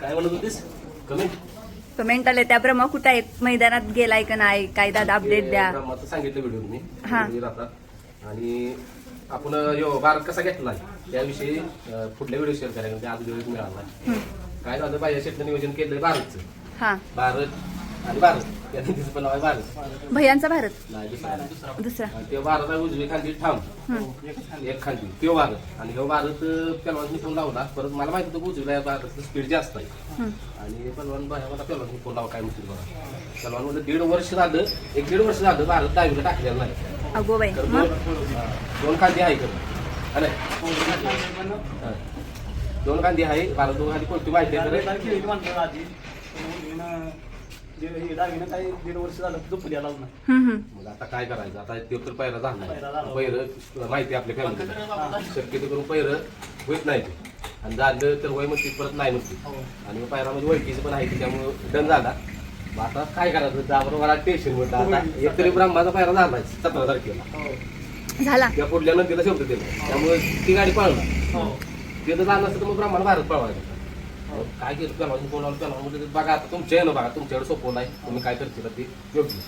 काय म्हणत होतीस? कमी कमेंट आले. त्या ब्रह्मा कुठं आहेत? मैदानात गेलाय का नाही? काय दादा अपडेट द्या. ब्रह्माचं सांगितलं व्हिडिओ मी हा. व्हिडिओ आता. आणि आपण यो भारत कसा घेतला त्याविषयी अं, पुढल्या व्हिडिओ शेअर करायला. म्हणजे आज व्हिडिओ मिळाला. काय झालं? पाहिजे शेतलं नियोजन केलंय भारतचं हा. भारत आणि भारत भारत. भैयांचा भारत? दुसरा ते भारत आहे उजवी खांदी ठाम. एक खांदी तो भारत. आणि हे भारत पेलवान फोन लावला. परत मला माहिती होतं उजवीला या भारताचं स्पीड जास्त आहे. आणि पलवान बाया मला पेलवान फोन लावा काय म्हणतील बघा. पलवानमध्ये दीड वर्ष झालं एक दीड वर्ष झालं भारत दहावीला टाकलेलं नाही. अगो बाई दोन खांदी आहे? हा. दोन खांदी आहे भारत दोन खांदी कोणती माहिती आहे तर काही दीड वर्ष झालं झोपली आला ना हम्म, हम्म. मग आता काय करायचं? आता ते तर पहिला झाला पहिला झाला. पहिरं माहिती आपल्या फॅमिलीला शक्यतो करून पहिरं होत नाही ते. आणि झालं तर वय म्हणते परत नाही म्हणते हो. आणि पायरा म्हणजे ओळखीचं पण आहे त्यामुळे डन झाला. मग आता काय करायचं? त्याबरोबर मला टेन्शन म्हटलं आता एक तरी ब्रह्माचा पायरा झाला सतरा तारखेला. हो. झाला. त्या पुढल्या नंदीला शब्द दिला. त्यामुळे ती गाडी पळणार. हो. ते जर झालं असतं तर मग ब्रह्माला भारत पळवायचं. मग काय केलं त्याला कोणाला त्याला म्हणजे बघा आता तुमच्या आहे ना बघा तुमच्याकडे सोपवलं आहे तुम्ही काय करतील ते? योग्य.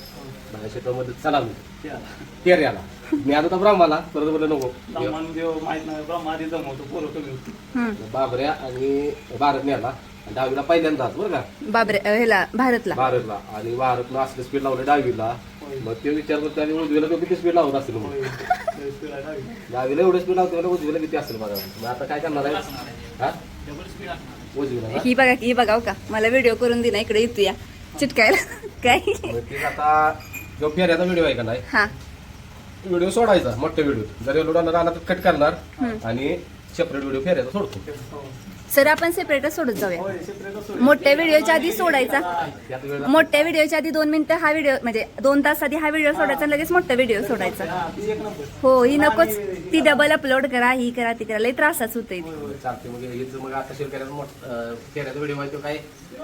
माझ्या शेतामध्ये चला मी. ते आला. पेर्याला मी आता तर ब्रह्माला परत बोललो नको. ब्राह्मण देव माहीत नाही. ब्रह्मा आधी जमवतो पोरं कमी होती. बाबऱ्या आणि भारत नेला आणि दहावीला पहिल्यांदाच बरं का? बाबरे अ, ह्याला भारतला. भारतला. आणि भारतला असलं स्पीड लावलं दहावीला. मग ते विचार करतो आणि उजवीला तो किती स्पीड लावत असेल मग? दहावीला. एवढं स्पीड लावतो उजवीला किती असेल बघा. मग आता काय करणार आहे? हा? उजवीला ना? ही बघा ही बघाव का. मला व्हिडिओ करून दे ना इकडे येतो या चिटकायला. काय? आता जो फेऱ्याचा व्हिडिओ आहे का नाही? हा. व्हिडिओ सोडायचा मोठा व्हिडिओ जर एवढा राहिला तर कट करणार. आणि सेपरेट व्हिडिओ फेऱ्याचा सोडतो. सर आपण सेपरेटच सोडत जाऊया. मोठ्या व्हिडिओच्या आधी सोडायचा. मोठ्या व्हिडिओच्या आधी दोन मिनिटं हा व्हिडिओ म्हणजे दोन तास आधी हा व्हिडिओ सोडायचा लगेच मोठा व्हिडिओ सोडायचा. हो ही नकोच. ती डबल अपलोड करा ही करा ती करा. लई त्रासाच होते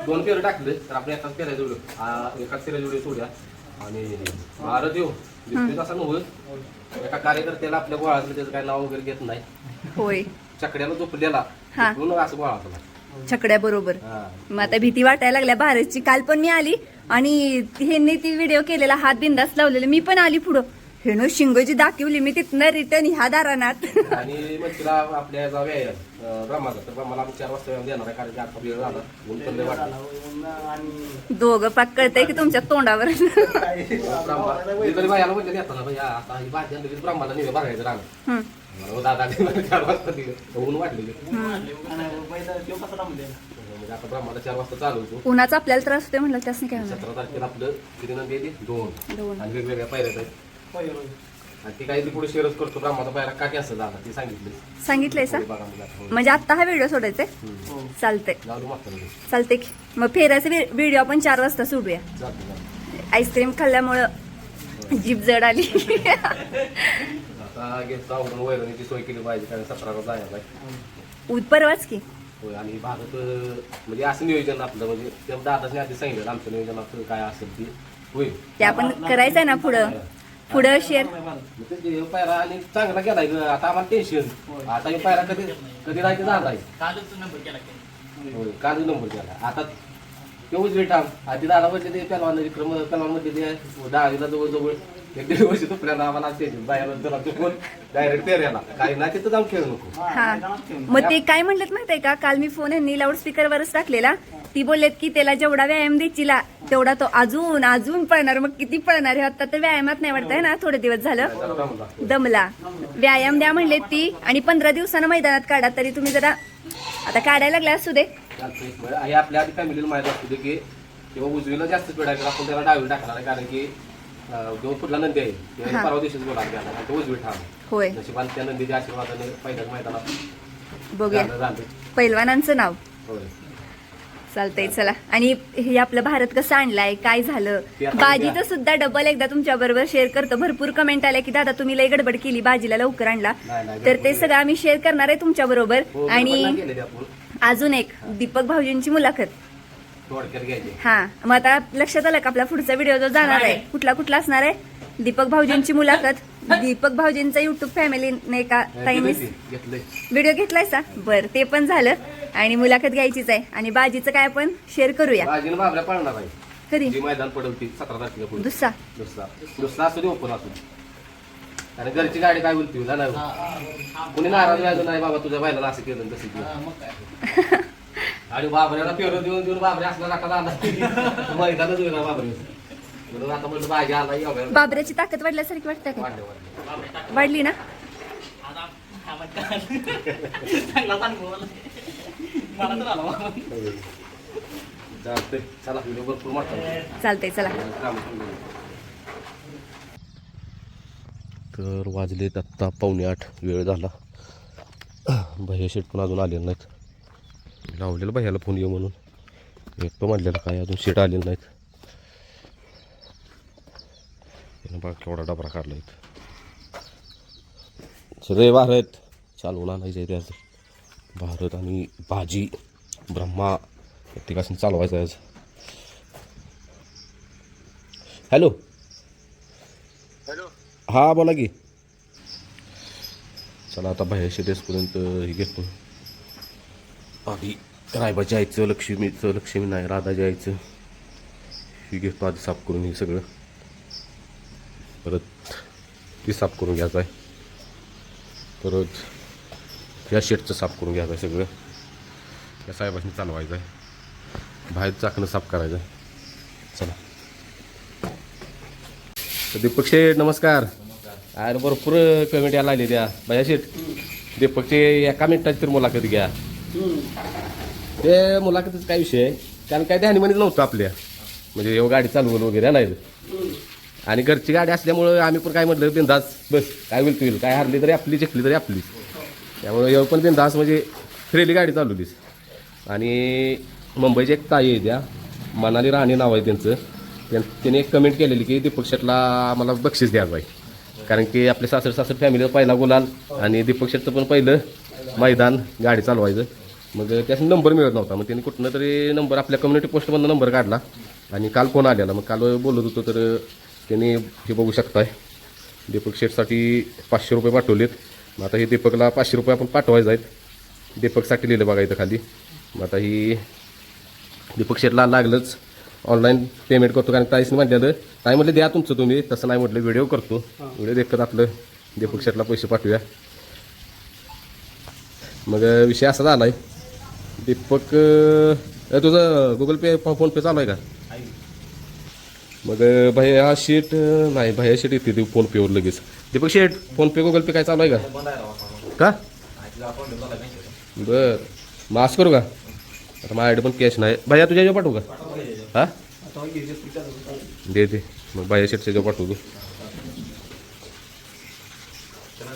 दोन फेरं टाकले तर आपण एकाच व्हिडिओ एकाच व्हिडिओ सोडूया. आणि भारत येऊ. दिसतोय तसा नव्हत. एका कार्यकर्त्याला आपल्या गोळातलं त्याचं काय नाव वगैरे घेत नाही. होय. चकड्याला झोपलेला. हा. असं गोळा छकड्या बरोबर. हा. मग आता भीती वाटायला लागल्या. भारतची काल पण मी आली आणि ह्यांनी ती व्हिडिओ केलेला हात बिंदास लावलेला. मी पण आली पुढं. हे नो शिंगोजी दाखवली. मी तिथनं रिटर्न ह्या दारानात. आणि मग तिला आपल्या जाऊया अं, ब्रह्माचा. तर ब्रह्माला आम्ही चार वाजता देणार आहे कारण की आता वेळ झाला. ऊन पण लय वाटलं आणि दोघं पाक कळतंय की तुमच्या तोंडावर. ब्रह्मा मी तरी बायाला म्हणजे येताना भैया आता ही भाजी आणली की ब्रह्माला निघे बघायचं. मला दादा चार वाजता दिलं ऊन वाटलेलं कसा थांबले म्हणजे? आता ब्रह्माला चार वाजता चालू होतो. उन्हाचा आपल्याला त्रास होतोय म्हणलं त्यास काय होणार? सतरा तारखेला आपलं किती नंदी येते दोन. दोन. आणि वेगवेगळ्या आहेत. आणि ती काही ती पुढे शेअरच करतो पायरा का असं झाला ती सांगितली सांगितलंय सा? बघा मला आता. म्हणजे आता हा व्हिडिओ सोडायचा हम्म. चालतंय. म्हणजे. चालतंय की. मग फेराचा व्हिडिओ आपण चार वाजता सोडूया. जातो, जातो. आईस्क्रीम खाल्ल्यामुळं जीभ जड आली. आता घेतो आवडून वैरणीची सोय केली पाहिजे कारण सतराला जायला आहे. उ- परवाच की? होय आणि भारत म्हणजे असं नियोजन आपलं म्हणजे त्या दादाने आधी सांगितलं आमचं नियोजन आपलं काय असेल ते. होईल ते आपण करायचंय ना पुढं? पुढं शेअर मग ते जे पायरा आणि चांगला गेलाय ग. आता आम्हाला टेन्शन आता हे पायरा कधी कधी राहायचं झालाय? होय काल नंबर केला. आता ते उजवे ठाम आधी दादा म्हणजे ते पेलवान विक्रम पेलवानमध्ये ते दहावीला जवळजवळ एक दीड वर्ष तुपल्याला आम्हाला टेन्शन बाहेर तुला चुकून डायरेक्ट तेऱ्याला काही ना तिथं जाऊन खेळू नको. हा मग ते काय म्हणलेत माहितीये का? काल मी फोन यांनी लाऊडस्पीकरवरच टाकलेला. ती बोललेत की त्याला जेवढा व्यायाम देशीला तेवढा तो अजून अजून पळणार. मग किती पळणार आहे? आता तर व्यायामात नाही वाटतंय ना? थोडे दिवस झालं. दमला. व्यायाम द्या म्हणलेत ती. आणि पंधरा दिवसानं मैदानात काढा. तरी तुम्ही जरा आता काढायला लागल्या असू दे. हे आपल्या आधी फॅमिलीला माहीत असते की किंवा उजवीला जास्त तर आपण त्याला डावी टाकणार कारण की नंदी आहे. ते हा. परवा दिवशीच बोला गेला आणि तो उजवी ठाम होय. नशिबाने त्या नंदीच्या आशीर्वादाने पहिल्याच मैदानात बघूया. झालं. नाव. होय. चालतंय चला. आणि हे आपलं भारत कसं आणलाय काय झालं? ते आता बाजीचं सुद्धा डबल एकदा तुमच्या बरोबर शेअर करतो. भरपूर कमेंट आल्या की दादा तुम्ही लय गडबड केली बाजीला लवकर आणला. नाही, नाही, तर ते गडबड सगळं आम्ही शेअर करणार आहे तुमच्या बरोबर. हो, आणि आपण. अजून एक दीपक भाऊजींची मुलाखत. थोडक्यात घ्यायचे. हा मग आता लक्षात आलं का आपला पुढचा व्हिडिओ जो जाणार आहे? कुठला कुठला असणार आहे? दीपक भाऊजींची मुलाखत. दीपक भाऊजींचा युट्यूब फॅमिलीने का ताईंनी घेतलंय व्हिडिओ घेतलाय. सा बर ते पण झालं. आणि मुलाखत घ्यायचीच आहे. आणि बाजीचं काय आपण शेअर करूया? बाजीनं बाबऱ्या पळणार आहे. कधी? जी मैदान पडवती सतरा तारखेला पुढे. दुसरा. दुसरा. दुसरा असू दे ओपन असू दे. आणि घरची गाडी काय बोलते? ना नाही कोणी नाराज व्हायचं नाही बाबा तुझ्या बायला असं केलं तसं केलं. आणि बाबऱ्याला पेरं देऊन देऊन बाबऱ्या असला नाका आला मैदानच होईल बाबरे. म्हणून आता म्हणलं भाजी आला एवढ्या बाबऱ्याची ताकद वाढल्यासारखी वाटतं का? वाढले वाढले. वाढली ना? चला व्हिडिओ भरपूर मोठा चालतंय चला. तर वाजलेत आत्ता पावणे आठ वेळ झाला. भैया शेट पण अजून आलेले नाहीत. लावलेलं भैयाला फोन येऊ म्हणून. एक तो म्हणलेलं काय अजून शेट आलेलं नाहीत. त्यानं बघा केवढा डबरा काढला इथं. सगळे भारत चालवून आणायचं आहे त्याचं भारत आणि भाजी ब्रह्मा प्रत्येकाशी चालवायचं आहे आज. हॅलो? हा बोला की. चला आता बाहेर शेटेसपर्यंत हे घेतो. आधी रायबाची आईचं लक्ष्मीचं लक्ष्मी नाही राधा आईचं. हे घेतो आधी साफ करून हे सगळं. परत ती साफ करून घ्यायचं आहे. परत या शेटचं साफ करून घ्यायचं आहे सगळं. या साहेबांनी चालवायचं आहे. बाहेर चाकणं साफ करायचं आहे. चला. तर दीपक शेठ नमस्कार. अरे भरपूर कमेंट यायला लागली त्या. भैया शेठ दीपकचे एका मिनिटाची तर मुलाखत घ्या. ते मुलाखतीचा काय विषय आहे? कारण काय ध्यानीमनीच नव्हतं आपल्या. म्हणजे एवढं गाडी चालवून वगैरे नाही आणि घरची गाडी असल्यामुळं आम्ही पण काय म्हटलं बिंदास बस काय होईल होईल. काय हरली तरी आपली जिंकली तरी आपली त्यामुळे एवढं पण बिंदास म्हणजे फ्रेली गाडी चालवलीस आणि मुंबईची एक ताई आहे त्या. मनाली राणे नाव आहे त्यांचं. त्यां- त्यांनी एक कमेंट केलेली की दीपक शेटला आम्हाला बक्षीस द्या बाई. कारण की आपले सासर सासर फॅमिलीचा पहिला गुलाल आणि दीपक शेटचं पण पहिलं मैदान गाडी चालवायचं. मग त्याचा नंबर मिळत नव्हता. मग त्यांनी कुठनं तरी नंबर आपल्या कम्युनिटी पोस्टमधनं नंबर काढला आणि काल फोन आलेला. मग काल बोलत होतो तर त्यांनी हे बघू शकताय. दीपक शेटसाठी पाचशे रुपये पाठवलेत. मग आता हे दीपकला पाचशे रुपये आपण पाठवायचं आहेत. दीपकसाठी लिहिलं बघा इथं खाली. मग आता ही दीपक शेटला लागलंच. ऑनलाईन पेमेंट करतो कारण ताईसने म्हटलेलं ताई म्हटलं द्या तुमचं तुम्ही. तसं नाही म्हटलं व्हिडिओ करतो. व्हिडिओ देखत आपलं दीपक शेटला पैसे पाठवूया. मग विषय असा झाला आहे दीपक अं, तुझं गुगल पे फोन पे चालू आहे का? मग अं, भैया शेट अं, नाही भैया शेट येते ते फोन पेवर लगेच. Deepak Sheth PhonePe Google Pay काय चालू आहे का? का? बर. मग असं करू का? आता माझ्याकडे पण कॅश नाही. भैया तुझ्या जेव्हा पाठवू का? हा. दे दे. मग भैया शेटच्या जेव्हा पाठवतो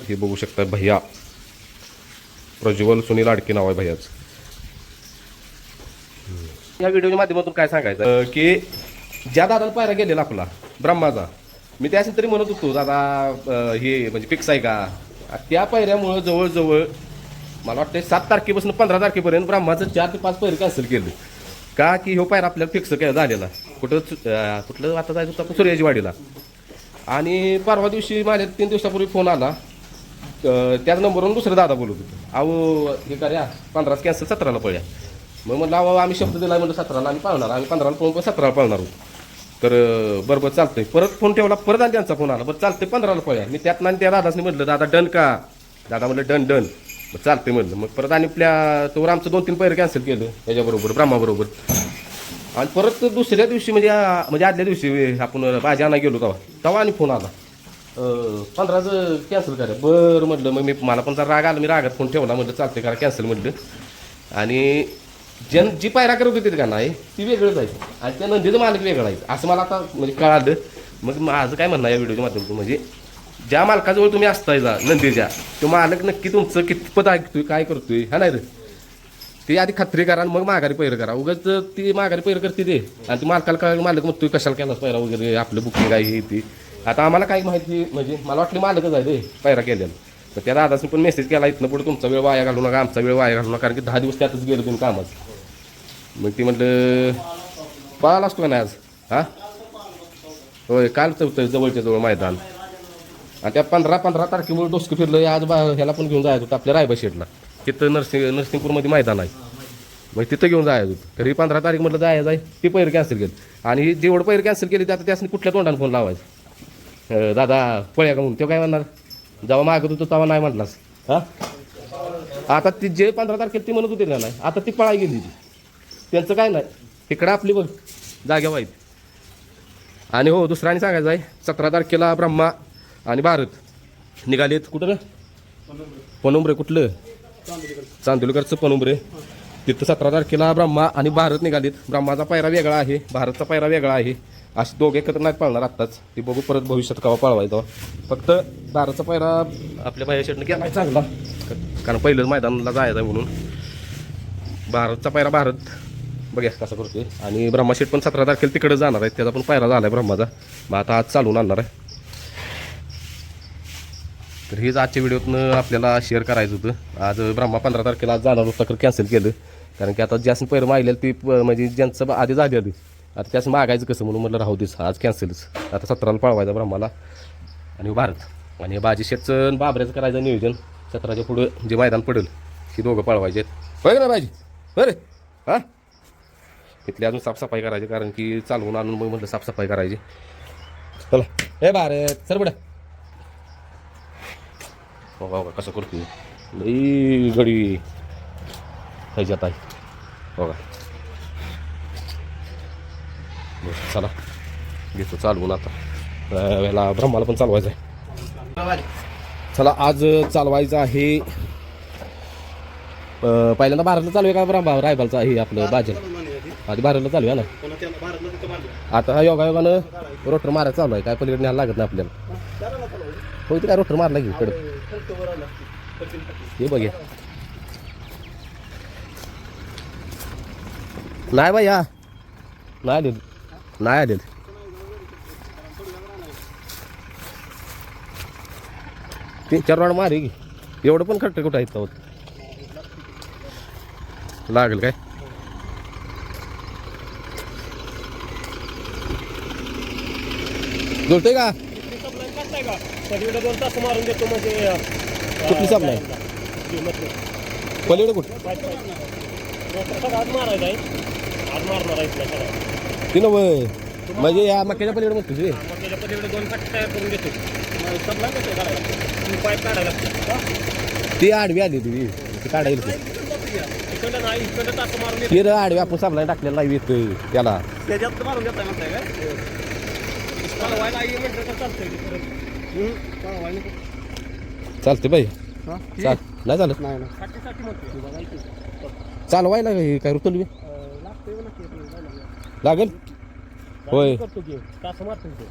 हे बघू शकता भैया. प्रज्वल सुनील आडके नाव आहे भैयाच. या व्हिडिओच्या माध्यमातून काय सांगायचं? अं, की ज्या दादाला पायरा गेलेला आपला ब्रह्माचा मी त्या तरी म्हणत होतो दादा अं, हे म्हणजे फिक्स आहे का? त्या पायऱ्यामुळं जवळजवळ मला वाटतं सात तारखेपासून पंधरा तारखेपर्यंत ब्रह्माचं चार ते पाच पायरी कॅन्सल केलं. का की ह्यो पायरा आपल्याला फिक्स काय झालेला. कुठं अं, कुठलं आता जायचं होतं आपण सूर्याची वाडीला. आणि परवा दिवशी माझ्या तीन दिवसापूर्वी फोन आला. त्याच नंबरवरून दुसरं दादा बोलत होतो. अहो हे करा पंधराच कॅन्सल सतराला पळ्या. मग म्हटलं अहो आम्ही शब्द दिला म्हणलं सतराला आम्ही पाळणार आम्ही पंधराला पळून पण सतराला पाळणार होतो तर बरं बरं चालतंय. परत फोन ठेवला परत आणि त्यांचा फोन आला. बरं चालतंय पंधराला पळ्या मी त्यात आणि त्या दादासनी म्हटलं दादा डन का? दादा म्हटलं डन डन. मग चालतंय म्हटलं मग परत आणि आपल्या तोवर आमचं दोन तीन पैर कॅन्सल केलं त्याच्याबरोबर ब्राह्माबरोबर. आणि परत दुसऱ्या दिवशी म्हणजे म्हणजे आदल्या दिवशी आपण भाजी आणा गेलो तेव्हा. तेव्हा आणि फोन आला. पंधराचं कॅन्सल करा. बरं म्हटलं मग मी मला पण जरा राग आला. मी रागात फोन ठेवला म्हटलं चालते करा कॅन्सल म्हटलं आणि जन जी पायरा करत होती का नाही ती वेगळंच आहे. आणि त्या नंदीचं मालक वेगळं आहे. असं मला आता म्हणजे कळालं. मग माझं काय म्हणणं आहे या व्हिडिओच्या माध्यमातून? म्हणजे ज्या मालकाजवळ तुम्ही असताय जा नंदीच्या तो मालक नक्की तुमचं कितपत ऐकतोय काय करतोय हा नाही रे? ते आधी खात्री करा आणि मग माघारी पैर करा. उगाच ती माघारी पैर करते ते. आणि ती मालकाला काय मालक मग तू कशाला केलास पैरा वगैरे? आपलं बुकिंग आहे हे ती. आता आम्हाला काय माहिती म्हणजे मला वाटलं मालकच आहे रे पैरा केलेलं. तर त्या दादाने पण मेसेज केला इथनं पुढे तुमचा वेळ वाया घालू नका आमचा वेळ वाया घालू नका कारण की दहा दिवस त्यातच गेलो तुम्ही कामात. मग ती म्हटलं पळाला असतो का नाही आज? हा? होय काल चौथं जवळच्या जवळ मैदान. आणि त्या पंधरा पंधरा तारखेमुळे डोसकं फिरलं आज बा ह्याला पण घेऊन जायचं होतं आपल्या रायबा शेडला तिथं नरसिंग नरसिंगपूरमध्ये मैदान आहे. मग तिथं घेऊन जायचं होतं. तरी पंधरा तारीख म्हटलं जायचं आहे ती पैर कॅन्सल केली. आणि जेवढं पैर कॅन्सल केली त्यात त्यासनी कुठल्या तोंडाने फोन लावायचं? दादा पळ्या का म्हणून? तो काय म्हणणार? जेव्हा मागत होतो तेव्हा नाही म्हटलास हा? आता ती जे पंधरा तारखेला ती म्हणत होती ना नाही? आता ती पळाय गेली ती. त्यांचं काय नाही. इकडं आपली बघ जाग्या वाईट. आणि हो दुसरं आणि सांगायचं आहे सतरा तारखेला ब्रह्मा आणि भारत निघालेत कुठं? रे पनुंबरे कुठलं? चांदोलीकरचं पनुंबरे. तिथं सतरा तारखेला ब्रह्मा आणि भारत निघालीत. ब्रह्माचा पायरा वेगळा आहे भारतचा पायरा वेगळा आहे. असे दोघे एकत्र नाहीत पाळणार आत्ताच. ते बघू परत भविष्यात कवा पाळवायचा फक्त भारतचा पायरा आपल्या बाया शेटनं केला चांगला. कारण पहिलंच मैदानाला जायचं आहे म्हणून. भारतचा पायरा भारत बघा कसं करतोय. आणि ब्रह्माशेट पण सतरा तारखेला तिकडे जाणार आहे त्याचा पण पायरा झाला आहे ब्रह्माचा. मग आता आज चालून आणणार आहे. तर हेच आजच्या व्हिडिओतनं आपल्याला शेअर करायचं होतं. आज ब्रह्मा पंधरा तारखेला आज जाणार होता तर कॅन्सल केलं. कारण की आता ज्यासन पैर मागलेलं ती प- म्हणजे ज्यांचं आधी झाली आधी आता त्यास मागायचं कसं म्हणून म्हटलं राहू देस आज कॅन्सलच आता सतराला पळवायचा ब्रह्माला. आणि भारत. आणि बाजी शेतचं बाबऱ्याचं करायचं नियोजन. सतराच्या पुढं जे मैदान पडेल ही दोघं पळवायचे आहेत होय ना बाजी? बरं हां? इथली अजून साफसफाई करायची कारण की चालवून आणून मग म्हटलं साफसफाई करायची. चला. हे भारत सर बडा बघा कसं करतो लई गडी ह्याच्यात आहे बघा चला. घेतो चालवून आता. वेळेला ब्रह्माला पण चालवायचं आहे. चला आज चालवायचं आहे पहिल्यांदा भारतला चालू आहे का ब्रह्मा रायबलचा आहे आपलं बाजल आधी बाराला चालू आहे ना? आता हा योगा योगानं रोटर मारायला चालू आहे. काय पलीकडे न्यायला लागत नाही आपल्याला. होय ते काय रोटर मारला की कडं हे बघे नाही बाई हा. नाही आले नाही आले तीन चार राऊंड मारे की. एवढं पण खट्टे कुठं आहेत लागेल काय? जोडतोय का? दोन तास मारून देतो म्हणजे कुठली साप नाही? पलीकडे कुठं? आज मारायचा ती म्हणजे या मक्याच्या पलीकडे म्हणतो तुझे दोन देतो काढायला ती आडवी आली तुझी ती काढायला ती. नाही इकडं तास मारून आडवी आपण सापला टाकलेला नाही त्याला. चालते बाई. चाल. नाही चालत. चालवायला हे काय रुतल बी? लागेल? होय. करतो की तास मारतो तो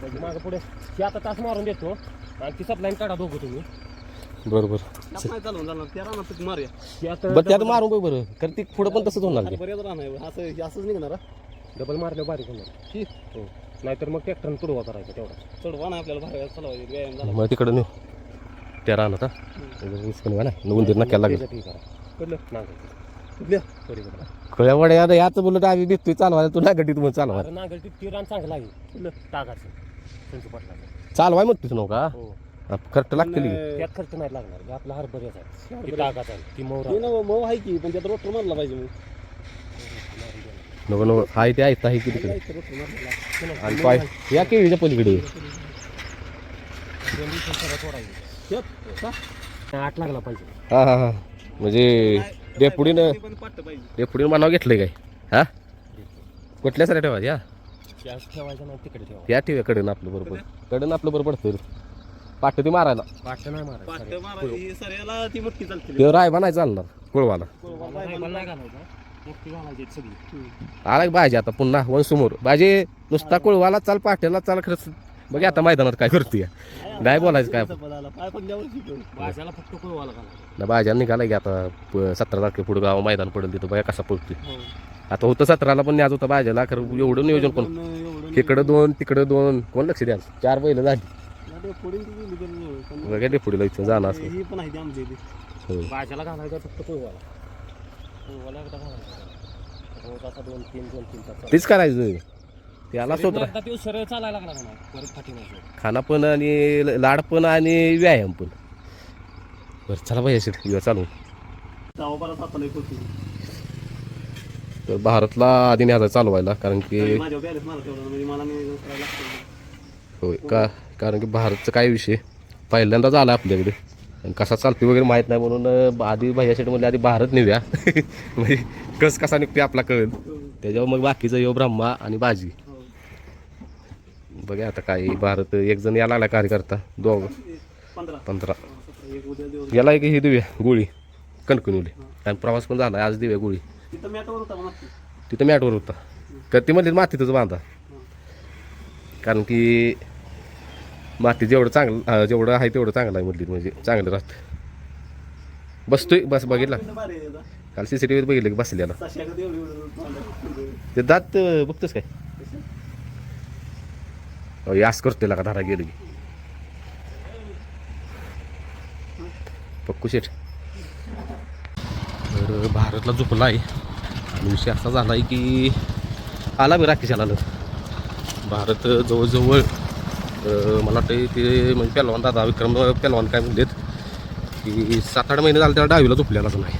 म्हणजे मागं पुढे. ती आता तास मारून देतो. आणि ती सप्लाईन काढा दोघं तुम्ही. बरोबर. बरं त्यात मारून बघ बरं. कारण ती पुढं पण तसंच होणार असंच निघणार डबल मारलं बारीक होणार. ठीक हो. नाहीतर मग ट्रॅक्टरनं तुडवा करायचा तेवढा. चढवा नाही आपल्याला बाहेर चालवायचं व्यायाम झाला. मग तिकडं नेऊ. त्या राहणार ना उंदीर नक्याला लागेल. करा. कुठल्या पलीकडला कळ्या वड्या आता याच बोलत आम्ही देतोय चालवायला तू ना म्हणून चालवायला अरे नागल ती रान चांगलं आहे. कुठलं? टाकाचं त्यांचं पटला चालवाय म्हणतोस नव का? हो. खर्च लागतील की. त्यात खर्च नाही लागणार. हे आपला हरभऱ्याचा आहे. ती टाकाचा आहे ती मोहरा मऊ आहे की पण त्यात रोटर मारला पाहिजे मग. नको नको. हाय ते ऐकता आहे की तिकडे? आणि पाय. या केळीच्या पलीकडे. आठ लागला पाहिजे. हा हा हा. म्हणजे डेपुडीनं डेपुडीनं मानाव घेतलंय काय? हा? कुठल्या साऱ्या ठेवा या? ठेवायचा नाही तिकडे ठेवा. या ठेव्या कडन आपलं बरोबर. कडन आपलं बरोबर पडतं पाठ ती मारायला. पाठ नाही मारायचं सऱ्याला ती रायबा नाही चालणार कुळवाला. आला भाजी आता पुन्हा वन समोर. भाजी नुसता कुळवाला चाल पाट्याला चाल खरंच. बघ आता मैदानात काय करते. नाही बोलायचं काय. ना भाज्या निघाला की आता सतरा तारखे पुढे गाव मैदान पडेल तिथं. बघा कसा पडतोय आता होतं सतराला पण न्याज होता भाज्याला. खरं एवढं नियोजन पण इकडं दोन तिकडं दोन. कोण लक्ष द्याल? चार बैल झाली. बघा डेपुडीला इथून जाणार. रोज असा दोन तीन दोन तीन तास तेच करायचं. त्याला सोत्र एकदा ते सरळ चालायला लागला का नाही? परत फाटी नाही खाना पण आणि लाड पण आणि व्यायाम पण. बरं चला असेल चालू एक होती तर भारतला आधी न्यायचा चालवायला कारण की माझ्या बॅलन्स मला तेवढं म्हणजे मला नियोजन करायला लागतं. होय का कारण की भारतचा काय विषय? पहिल्यांदाच आला आपल्याकडे. कसा चालतो वगैरे माहीत नाही म्हणून आधी भैयासाठी म्हणले आधी भारत नेऊया. म्हणजे कस कसा निघते आपला कळेल त्याच्यावर मग बाकीचं यो ब्रह्मा आणि बाजी. हो बघा आता काय भारत एक जण यायला लागला कार्यकर्ता दोघ. पंधरा. याला एक हे देऊया गोळी. कणकणवली. आणि प्रवास पण झाला आज देऊया गोळी. तिथं मॅटवर होता मग नक्की तिथं मॅटवर होता. तर ती म्हणली मातीतच बांधा. कारण की माती जेवढं चांगलं जेवढं आहे तेवढं चांगलं आहे म्हटली म्हणजे चांगलं राहतं. बसतोय बस बघितला. काल सी सी टी व्हीत बघितलं की बसलेला. ते दात बघतोस काय? अहो, यास करतोय का धारा गेलो की. पक्कू शेठ. तर भारतला झोपला आहे आणि विषय असा झाला आहे की आला बी राकेश आला भारत जवळजवळ तर मला वाटतं ते म्हणजे पेलवान दादा विक्रम पेलवान काय म्हणलेत की सात आठ महिने झाले त्याला डावीला झोपलेलाच नाही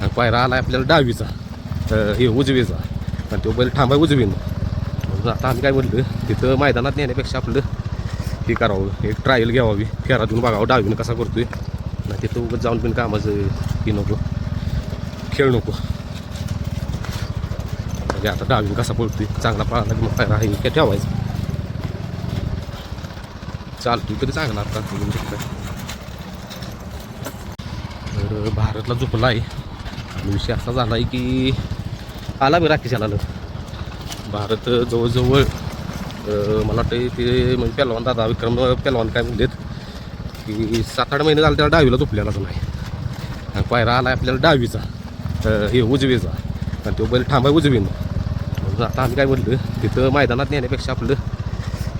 आणि पायरा आला आपल्याला डावीचा हे उजवीचा. आणि तो बैल थांबाय उजवीन. म्हणून आता आम्ही काय म्हणलं तिथं मैदानात नेण्यापेक्षा आपलं हे करावं एक ट्रायल घ्यावावी फेरा देऊन बघावं डावीनं कसा करतोय. नाही तिथं उगत जाऊन पण कामाचं हे नको खेळ नको. म्हणजे आता डावीन कसा पळतोय चांगला पळाला की मग पायरा हे काय ठेवायचं. चालतोय तरी चांगला आता? बघून शकता तर भारतला झोपला आहे आणि विषय असा झाला आहे की आला बी राकेश आला. भारत जवळजवळ मला वाटतं ते म्हणजे पेलवान दादा विक्रम पेलवान काय म्हणलेत की सात आठ महिने झाले त्याला डावीला झोपलेलाच नाही. आणि पायरा आला आपल्याला डावीचा हे उजवीचा. आणि तो बैल थांबाय उजवीन. म्हणून आता आम्ही काय म्हटलं तिथं मैदानात नेण्यापेक्षा आपलं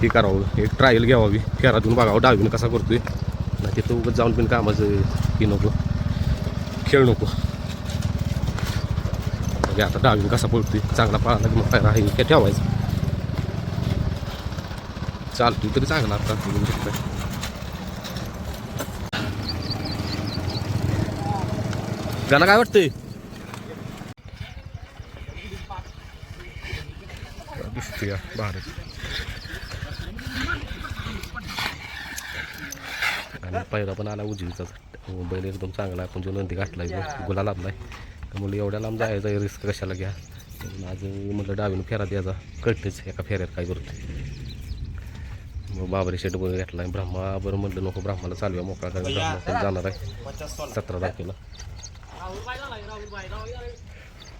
हे करावं एक ट्रायल घ्यावावी. खेळातून बघावं डावीन कसा करतोय. नाही तिथं उगत जाऊन पण कामाचं हे नको. खेळ नको. म्हणजे आता डावीन कसा पळतोय चांगला पळाला की मग पायरा काय ठेवायचं. चालतो तरी चांगला आता शकता त्याला काय वाटतंय? भारत आणि पहिला पण आला उजवीचा बैल एकदम चांगला आपण जो नंदी घातला जो गुला लाभलाय त्यामुळे एवढ्या लांब जायचा रिस्क कशाला घ्या. आज म्हटलं डावीनं फेरा द्यायचा. कळतेच एका फेऱ्यात काय करतो मग बाबरी शेट वगैरे घातला ब्रह्मा बरं म्हटलं नको ब्रह्माला चालूया मोकळा कारण ब्रह्मा पण जाणार आहे. सतरा तारखेला.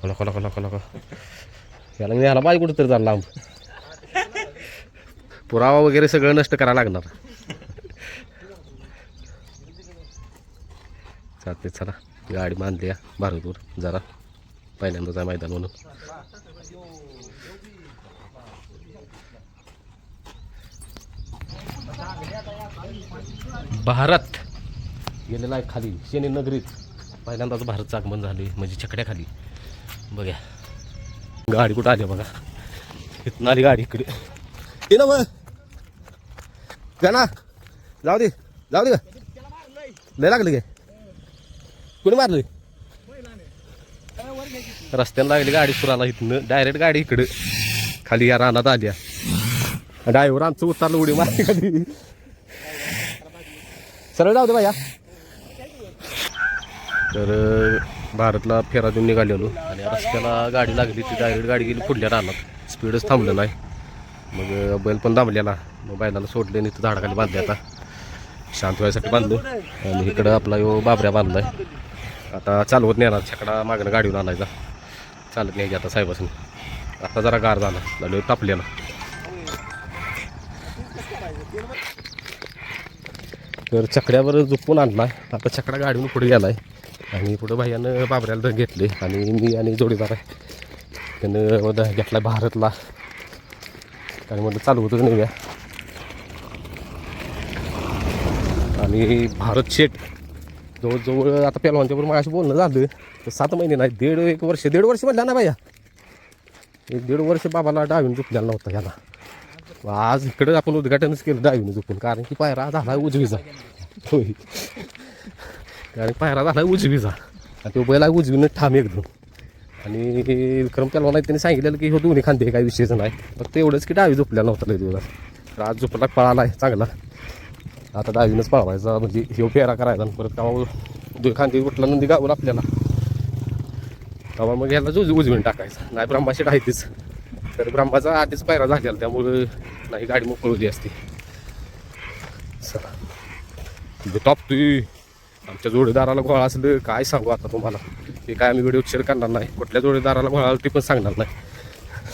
लका लका लका लका याला न्यायला पाहिजे कुठं तरी झालं लांब. पुरावा वगैरे सगळं नष्ट करायला लागणार. चालते चला. गाडी बांधली या भारतवर. जरा पहिल्यांदाच आहे मैदान म्हणून. भारत. गेलेला आहे खाली शनी नगरीत. पहिल्यांदाच भारतचं आगमन झाले म्हणजे छकड्या खाली. गाडी कुठं आली बघा. इथून आली गाडी इकडे. ये ना मग ना जाऊ दे. जाऊ दे का? लय लागले काय कोणी मारले रस्त्याला लागली गाडी सुराला इथनं. डायरेक्ट गाडी इकडं. खाली या रानात आल्या. डायव्हर आमचं उतरलं उडी मारली खाली. सरळ जाऊ दे बाया. तर भारतला फेरा देऊन निघालेलो. आणि रस्त्याला गाडी लागली ती डायरेक्ट गाडी गेली पुढल्या रानात. स्पीडच थांबलं नाही. मग बैल पण दाबलेला. मग बैलाला सोडले आणि इथं झाडाखाली बांधले आता. शांत व्हायसाठी बांधलो. आणि इकडं आपला यो बाबऱ्या बांधलाय. आता चालवत येणार छकडा मागणं गाडीवर आणायचा. चालत नाही आता साहेबासून. आता जरा गार झाला. झालो तापलेला. तर चकड्यावर झोपून आणला. आता चकडा गाडीवर पुढे आहे आणि पुढं भाईयानं बाबऱ्याला घेतले. आणि मी आणि जोडीदार आहे. त्यानं ध- भारतला. आणि म्हटलं चालू होतं नाही आणि भारत शेट जवळजवळ आता पेलवांच्याबरोबर माझ्याशी बोलणं झालं तर सात महिने नाही दीड एक वर्ष दीड वर्ष म्हटलं ना बाया. एक दीड वर्ष बाबाला डावीन झुकलेला नव्हता ह्याला. आज इकडं आपण उद्घाटनच केलं डावीनं झुकून कारण की पायरा झाला उजवीचा. होय. कारण पायरा झाला उजवीचा. आणि तो बैला उजवीनं ठाम एकदम. आणि विक्रम त्याला नाही त्यांनी सांगितलेलं की हो दोन्ही खांदे काही विषयच नाही. फक्त एवढंच की डावी झोपल्या नव्हता लय दिवस. आज झोपला पळाला आहे चांगला. आता डावीनंच पळवायचा म्हणजे हे फेरा करायचा आणि परत कामा खांदी खांदे उठला नंदी गावून आपल्याला. तेव्हा मग ह्याला उज उजवीन टाकायचं. नाही ब्रह्माशी राहायचीच तर ब्रह्माचा आधीच पायरा झालेला त्यामुळं नाही गाडी मोकळवली असती. चला. टॉप तू आमच्या जोडीदाराला गोळा असलं काय सांगू आता तुम्हाला? ते काय आम्ही व्हिडिओ शेअर करणार नाही. कुठल्या जोडीदाराला गोळा आला ते पण सांगणार नाही.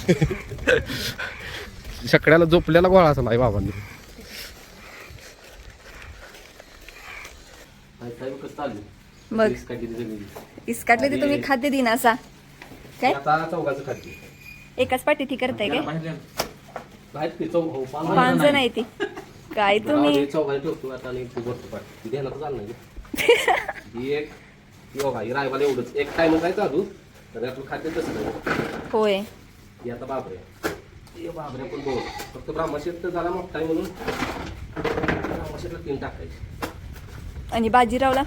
शकड्याला झोपल्याला गोळा असला नाही बाबांनी काय काय कसं चालू मग? इसकाटले ते तुम्ही खाद्य दिन असा. काय? आता चौघाचं खाते एकाच पाठीत ही करताय काय? हो पाच पाच जण आहे ती. काय तुम्ही? तू पाठ. ती होय. ही हे फक्त ब्राह्मशेट तर झाला मोठा आहे म्हणून. ब्राह्मशेटला तीन टाकायचे. आणि बाजीरावला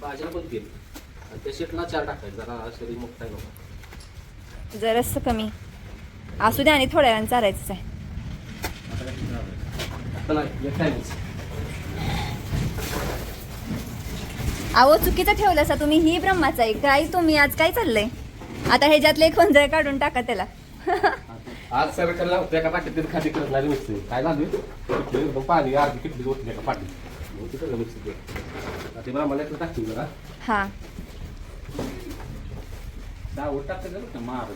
भाजीला पण तीन आणि त्या शेटला चार टाकायचे जरा शरीर मोठा आहे नको जरास कमी. असू द्या आणि थोड्या वेळानं चारायचंच आहे. आता नाही एक टाइमच अहो चुकीचं ठेवलं असा तुम्ही. ही ब्रह्माचा आहे. काय तुम्ही आज काय चाललंय? आता ह्याच्यातले एक वंजळ काढून टाका त्याला. आज सरकारला होत्या का पाठी खाली करणारी मिक्स काय झालं पाणी अर्धी किटली होती का पाठी मिक्स आता ते ब्राह्मणाला एकटं टाकतील जरा हा डावट टाकतं का बरं मार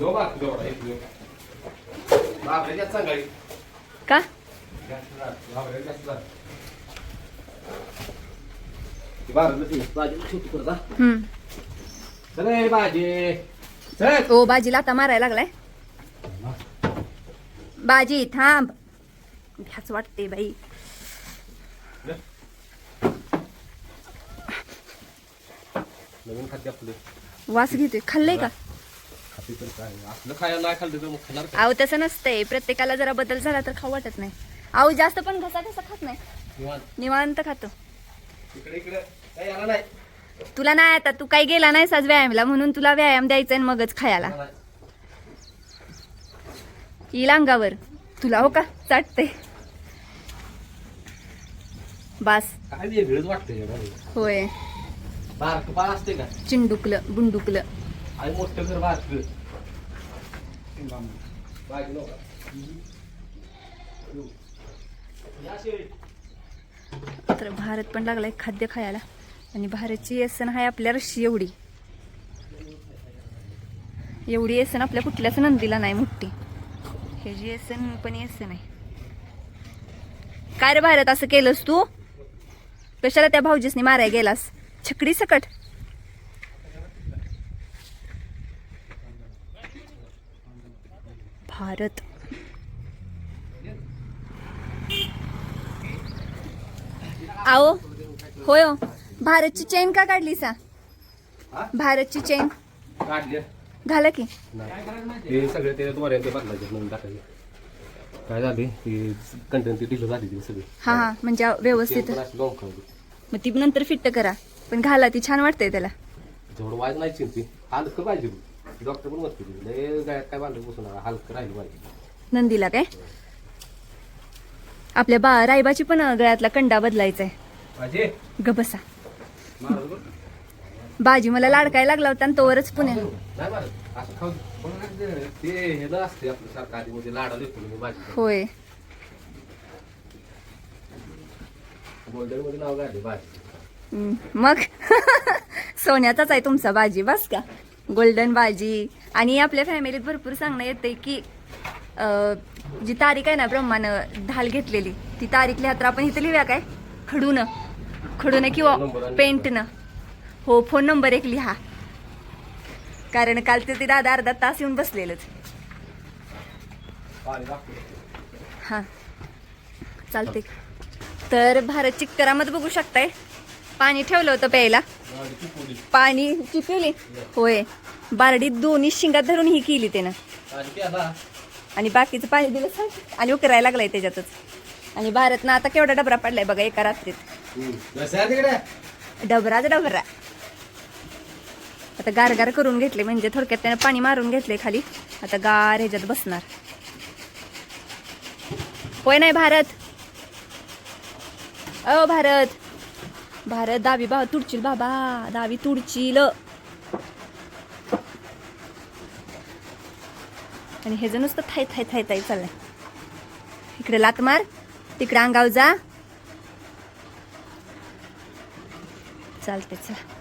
लो बार तेवढा एक लो बापरे जास्त सांगाय का जास्त झालं. बापरे जास्त झालं. ती बाराला ती भाजी छोटी करता हम्म चल ए भाजी चल ओ बाजीला आता मारायला लागलाय बाजी थांब ह्याच वाटते बाई नवीन खाद्य आपलं. वास घेतोय. खाल्लंय का? खाते तर काय? असलं खायला नाही खाल्लं तर मग खाणार काय? अहो तसं नसतंय. प्रत्येकाला जरा बदल झाला तर खाऊ वाटत नाही. अहो जास्त पण घसा घसा खात नाही. निवांत. निवांत खातो. इकडे इकडे. काही आला नाही. तुला नाही आता. तू काही गेला नाहीस आज व्यायामला म्हणून तुला व्यायाम द्यायचा आणि मगच खायला. आला नाही. येईल अंगावर. तुला हो का? चाटते बास. काय वेगळंच वाटतंय या घरी. होय. बारकं बाळ असते का? चिंडुकलं बुंडुकलं. आणि मोठं घर बारकं. तर भारत पण लागलाय खाद्य खायला. आणि भारतची येसन आहे आपल्या रशी एवढी. एवढी येसन आपल्या कुठल्याच नंदीला नाही मोठी. हे जी येसन पण येसन आहे. काय रे भारत असं केलंस तू? कशाला त्या भाऊजीसनी मारायला गेलास? छकडी सकट। भारत। आओ होय हो भारतची चेन का काढली सा? भारतची चेन काढले. घाला की? ते सगळे ते द्वारे ते बदलायचे म्हणून टाकायचे काय झाले? ती कंटेंट ती ढिलं झाली ती सगळी. हा हा म्हणजे व्यवस्थित. मग ती नंतर फिट्ट करा. पण घाला ती छान वाटतंय त्याला. जेवढं वाज नाही चिंती हलकं पाहिजे डॉक्टर पण म्हणते लय गायत काय बांधलं बसून हलकं राहिलं पाहिजे. नंदीला काय? आपल्या बा रायबाची पण गळ्यातला कंडा बदलायचा आहे मारलं बरं. बाजी मला लाडकाय लागला होता आणि तोवरच पुण्या. नाही मारत. असं खाऊ पण ते- ते हे ना असते आपलं सारखं आधी मध्ये लाडा देतो मी भाजी होय नाव भाजी मग? सोन्याचाच आहे तुमचा बाजी बस का? गोल्डन बाजी. आणि आपल्या फॅमिलीत भरपूर सांगणं येते की जी तारीख आहे ना ब्रह्मानं ढाल घेतलेली ती तारीख लिहा तर आपण इथे लिहूया काय? खडून. खडून किंवा पेंटनं. हो फोन नंबर एक लिहा. कारण काल ते दादा अर्धा तास येऊन बसलेलंच. हां. चालते तर भारत चिक्करामध्ये बघू शकताय. पाणी ठेवलं होतं प्यायला. गाडी चुकवली. पाणी चिपवली होय. बारडीत दोन्ही शिंगात धरून ही केली त्यानं. आणि बाकीचं पाणी दिलं सांग. आणि उकरायला लागलाय त्याच्यातच. आणि भारतनं आता केवढा डबरा पडलाय बघा एका रात्रीत. डबराच डबरा. आता गारगार करून घेतले म्हणजे थोडक्यात त्यानं पाणी मारून घेतले खाली. आता गार ह्याच्यात बसणार. होय नाही भारत? अ भारत. भारत दावी बाबा तुडशील बाबा दावी तुडशील आणि हे जण नुसतं थाय थाय थाय थाय चाललंय. इकडे लात मार तिकडे अंगाव जा. चालते चला.